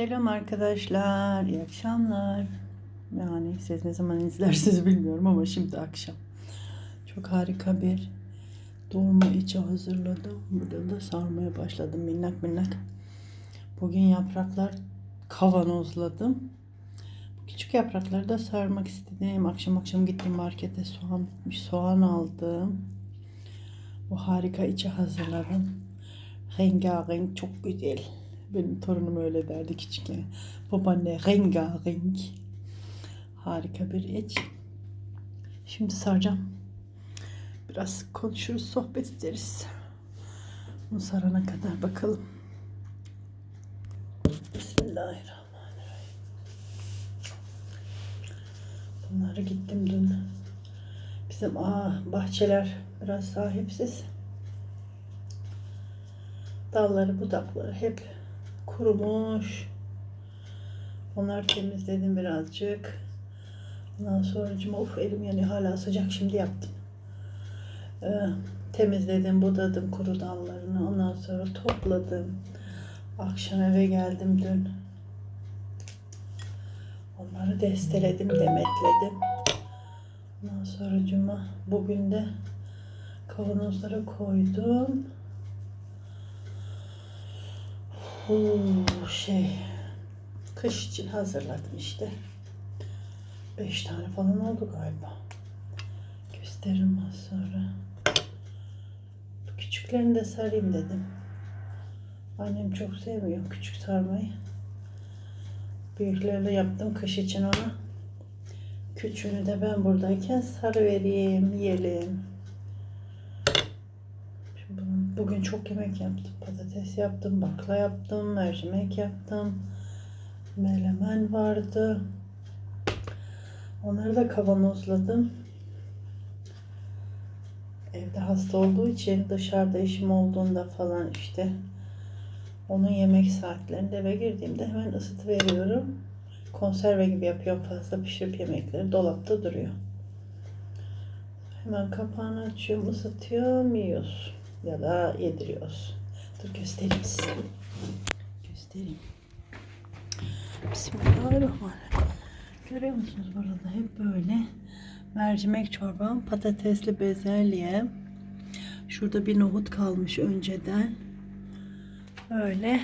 Selam arkadaşlar, iyi akşamlar. Yani siz ne zaman izlersiniz bilmiyorum ama şimdi akşam. Çok harika bir dolma içi hazırladım. Burada da sarmaya başladım minnak minnak. Bugün yapraklar kavanozladım. Bu küçük yaprakları da sarmak istedim. Akşam akşam gittim markete soğan bitmiş. Soğan aldım. Bu harika içi hazırladım. Rengarenk çok güzel. Benim torunum öyle derdi küçükken. Babaanne rengarenk. Harika bir iç. Şimdi saracağım. Biraz konuşuruz, sohbet ederiz. Bunu sarana kadar bakalım. Bismillahirrahmanirrahim. Bunları gittim dün. Bizim aa, bahçeler biraz sahipsiz. Dalları, budakları hep kurumuş. Onları temizledim birazcık. Ondan sonra of elim yanıyor hala sıcak şimdi yaptım. Ee, temizledim, budadım kuru dallarını. Ondan sonra topladım. Akşam eve geldim dün. Onları desteledim, demetledim. Ondan sonra cuma bugün de kavanozlara koydum. Bu şey kış için hazırladım işte. Beş tane falan oldu galiba. Gösteririm az sonra. Bu küçüklerini de sarayım dedim. Annem çok sevmiyor küçük sarmayı. Büyüklerle yaptım kış için ona. Küçüğünü de ben buradayken sarı vereyim, yiyelim. Bugün çok yemek yaptım. Patates yaptım, bakla yaptım, mercimek yaptım. Melemen vardı. Onları da kavanozladım. Evde hasta olduğu için dışarıda işim olduğunda falan işte onun yemek saatlerinde eve girdiğimde hemen ısıtı veriyorum. Konserve gibi yapıyorum fazla pişirip yemekleri dolapta duruyor. Hemen kapağını açıyorum, ısıtıyorum, yiyoruz ya da yediriyoruz. Dur göstereyim size. Göstereyim. Bismillahirrahmanirrahim. Görüyor musunuz burada hep böyle mercimek çorbam, patatesli bezelye. Şurada bir nohut kalmış önceden. Öyle.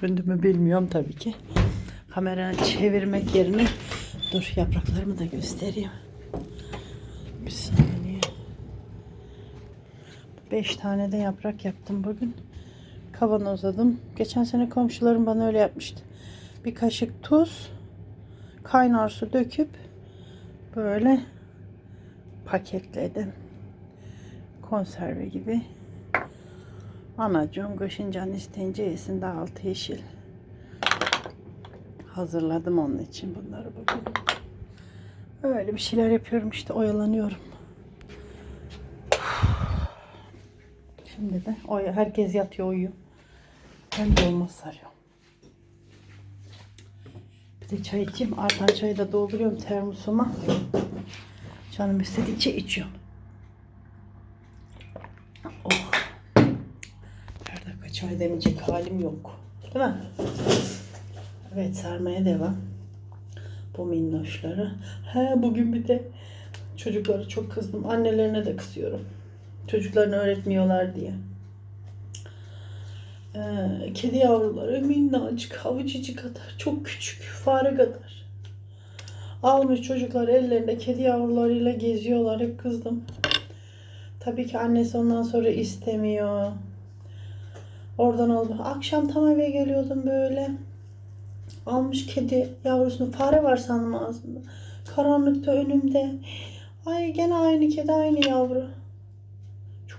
Göründü mü bilmiyorum tabii ki. Kamerayı çevirmek yerine dur yapraklarımı da göstereyim. Bismillah. 5 tane de yaprak yaptım bugün. Kavanozladım. Geçen sene komşularım bana öyle yapmıştı. Bir kaşık tuz, kaynar su döküp böyle paketledim. Konserve gibi. Anacığım kaşıncan isteyince yesin daha altı yeşil. Hazırladım onun için bunları bugün. Öyle bir şeyler yapıyorum işte oyalanıyorum. Şimdi de oy herkes yatıyor uyuyor. Ben dolma sarıyorum. Bir de çay içeyim. Artan çayı da dolduruyorum termosuma. Canım istedikçe içiyorum. Oh. Her dakika çay demeyecek halim yok. Değil mi? Evet sarmaya devam. Bu minnoşları. He bugün bir de çocuklara çok kızdım. Annelerine de kızıyorum. Çocuklarını öğretmiyorlar diye. Ee, kedi yavruları minnacık, havuçicik kadar, çok küçük, fare kadar. Almış çocuklar ellerinde kedi yavrularıyla geziyorlar. Hep kızdım. Tabii ki annesi ondan sonra istemiyor. Oradan oldu. Akşam tam eve geliyordum böyle. Almış kedi yavrusunu. Fare var sandım ağzında. Karanlıkta önümde. Ay gene aynı kedi aynı yavru.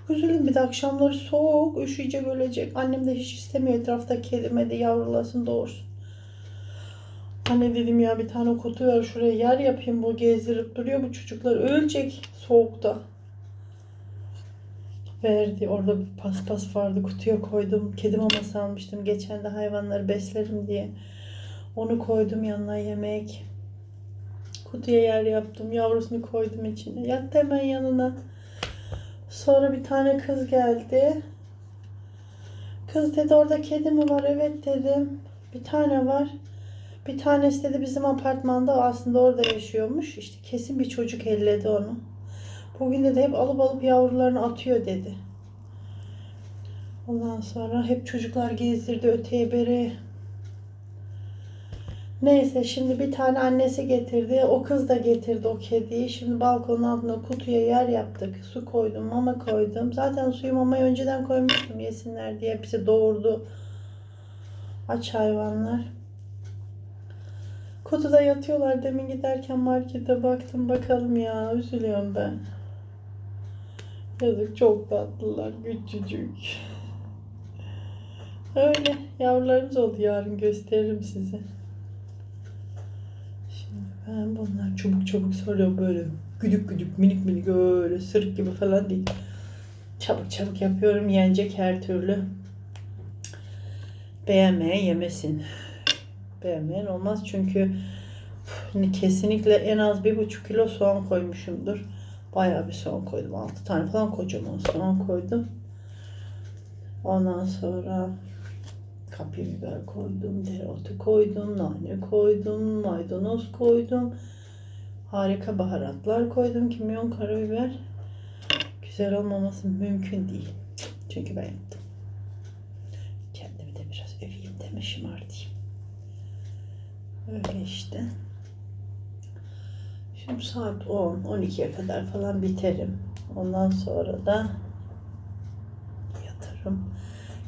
Çok üzüldüm. Bir de akşamları soğuk. Üşüyecek ölecek. Annem de hiç istemiyor etrafta kedime de yavrulasın doğursun. Anne dedim ya bir tane kutu ver şuraya yer yapayım. Bu gezdirip duruyor bu çocuklar. Ölecek soğukta. Verdi. Orada bir paspas vardı. Kutuya koydum. Kedi maması almıştım. Geçen de hayvanları beslerim diye. Onu koydum yanına yemek. Kutuya yer yaptım. Yavrusunu koydum içine. Yattı hemen yanına. Sonra bir tane kız geldi. Kız dedi orada kedi mi var? Evet dedim. Bir tane var. Bir tanesi de bizim apartmanda o aslında orada yaşıyormuş. İşte kesin bir çocuk elledi onu. Bugün de hep alıp alıp yavrularını atıyor dedi. Ondan sonra hep çocuklar gezdirdi öteye beri. Neyse şimdi bir tane annesi getirdi. O kız da getirdi o kediyi. Şimdi balkonun altına kutuya yer yaptık. Su koydum, mama koydum. Zaten suyu mamayı önceden koymuştum yesinler diye. Hepsi doğurdu. Aç hayvanlar. Kutuda yatıyorlar. Demin giderken markete baktım. Bakalım ya. Üzülüyorum ben. Yazık çok tatlılar. Küçücük. Öyle. Yavrularımız oldu. Yarın gösteririm size. Ben bunlar çabuk çabuk sarıyorum böyle. Güdük güdük minik minik öyle sırık gibi falan değil. Çabuk çabuk yapıyorum. Yenecek her türlü. Beğenmeyen yemesin. Beğenmeyen olmaz çünkü kesinlikle en az bir buçuk kilo soğan koymuşumdur. Bayağı bir soğan koydum. Altı tane falan kocaman soğan koydum. Ondan sonra kapya biber koydum, dereotu koydum, nane koydum, maydanoz koydum. Harika baharatlar koydum. Kimyon, karabiber. Güzel olmaması mümkün değil. Çünkü ben yaptım. Kendimi de biraz öveyim deme şımartayım. Öyle işte. Şimdi saat 10, 12'ye kadar falan biterim. Ondan sonra da yatarım.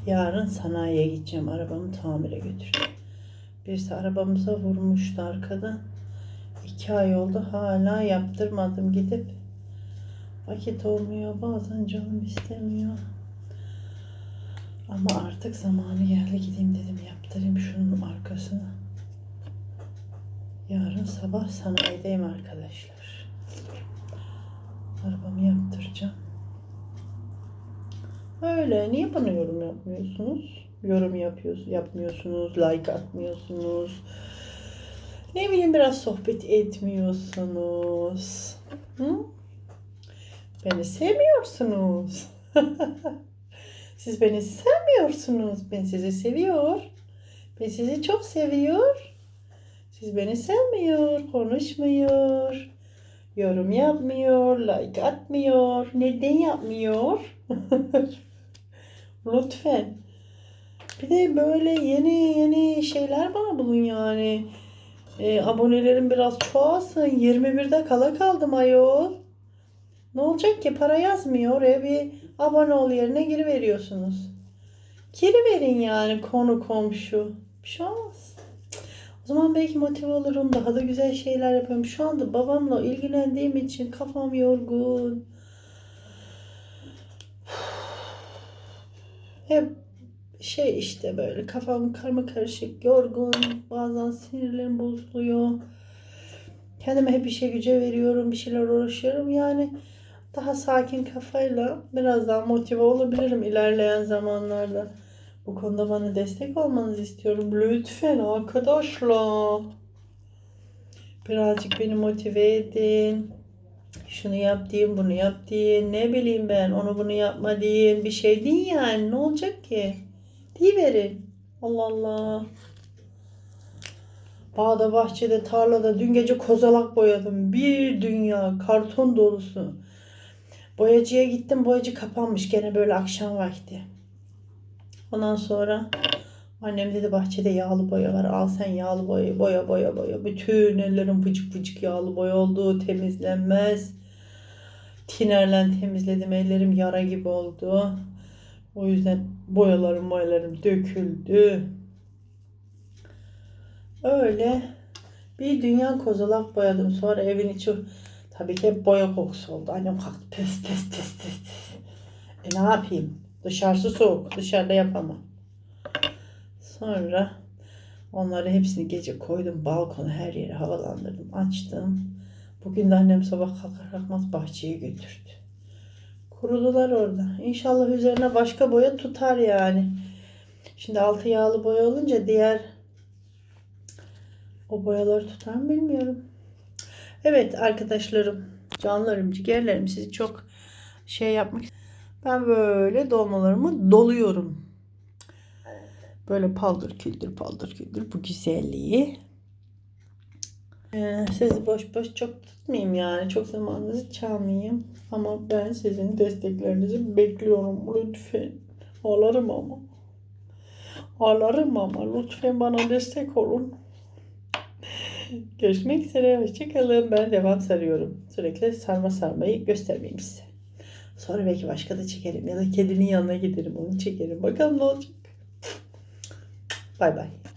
Yarın sanayiye gideceğim. Arabamı tamire götüreceğim. Birisi arabamıza vurmuştu arkadan. İki ay oldu hala yaptırmadım gidip. Vakit olmuyor bazen canım istemiyor. Ama artık zamanı geldi gideyim dedim yaptırayım şunun arkasını. Yarın sabah sanayideyim arkadaşlar. Arabamı yaptıracağım. Öyle. Niye bana yorum yapmıyorsunuz? Yorum yapıyorsunuz, yapmıyorsunuz, like atmıyorsunuz. Ne bileyim biraz sohbet etmiyorsunuz. Hı? Beni sevmiyorsunuz. Siz beni sevmiyorsunuz. Ben sizi seviyor. Ben sizi çok seviyor. Siz beni sevmiyor, konuşmuyor, yorum yapmıyor, like atmıyor. Neden yapmıyor? Lütfen. Bir de böyle yeni yeni şeyler bana bulun yani. E, abonelerim biraz çoğalsın. 21'de kala kaldım ayol. Ne olacak ki? Para yazmıyor. Oraya bir abone ol yerine giri veriyorsunuz. Giri verin yani konu komşu. Bir şey olmaz. O zaman belki motive olurum. Daha da güzel şeyler yaparım. Şu anda babamla ilgilendiğim için kafam yorgun. Hep şey işte böyle kafam karma karışık, yorgun, bazen sinirlerim bozuluyor. Kendime hep işe güce veriyorum, bir şeyler uğraşıyorum. Yani daha sakin kafayla biraz daha motive olabilirim ilerleyen zamanlarda. Bu konuda bana destek olmanızı istiyorum. Lütfen arkadaşlar. Birazcık beni motive edin. Şunu yap deyin, bunu yap deyin. Ne bileyim ben, onu bunu yapma deyin. Bir şey deyin yani. Ne olacak ki? Deyiverin. Allah Allah. Bağda, bahçede, tarlada dün gece kozalak boyadım. Bir dünya karton dolusu. Boyacıya gittim. Boyacı kapanmış gene böyle akşam vakti. Ondan sonra annem dedi bahçede yağlı boya var. Al sen yağlı boya, boya, boya, boya. Bütün ellerim vıcık vıcık yağlı boya oldu. Temizlenmez. Tinerle temizledim. Ellerim yara gibi oldu. O yüzden boyalarım boyalarım döküldü. Öyle bir dünya kozalak boyadım. Sonra evin içi tabii ki hep boya kokusu oldu. Annem kalktı pes pes pes pes. E ne yapayım? Dışarısı soğuk. Dışarıda yapamam. Sonra onları hepsini gece koydum. Balkona her yere havalandırdım. Açtım. Bugün de annem sabah kalkar kalkmaz bahçeye götürdü. Kurudular orada. İnşallah üzerine başka boya tutar yani. Şimdi altı yağlı boya olunca diğer o boyaları tutar mı bilmiyorum. Evet arkadaşlarım, canlarım, ciğerlerim sizi çok şey yapmak Ben böyle dolmalarımı doluyorum. Böyle paldır küldür paldır küldür bu güzelliği. Ee, sizi boş boş çok tutmayayım yani. Çok zamanınızı çalmayayım. Ama ben sizin desteklerinizi bekliyorum lütfen. Ağlarım ama. Ağlarım ama lütfen bana destek olun. Görüşmek üzere. Hoşçakalın. Ben devam sarıyorum. Sürekli sarma sarmayı göstermeyeyim size. Sonra belki başka da çekerim. Ya da kedinin yanına giderim. Onu çekerim. Bakalım ne olacak. Bay bay.